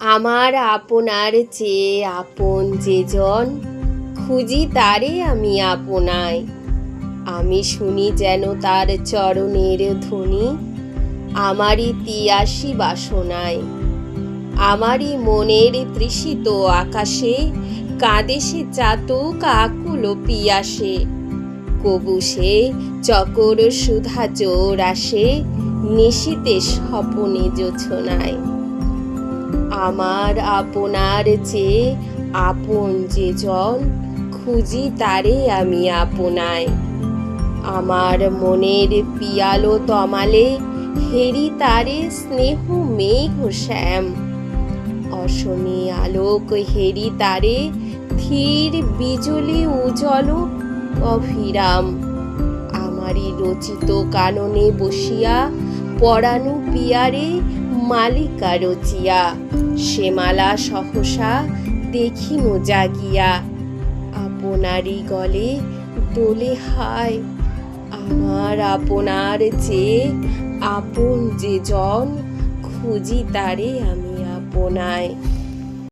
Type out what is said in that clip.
আমার আপনার চেয়ে আপন যে জন খুঁজি তারে আমি আপনায়। আমি শুনি যেন তার চরণের ধ্বনি আমারই তিয়াসী বাসনায়। আমারই মনের তৃষিত আকাশে, কাঁদে সে চাতক আকুল পিয়াসে। কবু সে চকর সুধা জোর আসে, নিশীতে স্বপনে জোছনায়। আমার আপনার চেয়ে আপন যে জন খুঁজি তারে আমি আপনায়। আমার মনের পিয়ালো তমালে হেরি তারে স্নেহ মেঘ শ্যাম। অসমে আলোক হেরি তারে ধীর বিজলি উজ্জ্বল অভিরাম। আমারই রচিত কাননে বসিয়া পরানু পিয়ারে মালিকা রচিয়া। সে মালা সহসা দেখিনু জাগিয়া। আপনারই গলে দোলে হায়, আমার আপনার যে আপন যে জন, খুঁজি তারে আমি আপনায়।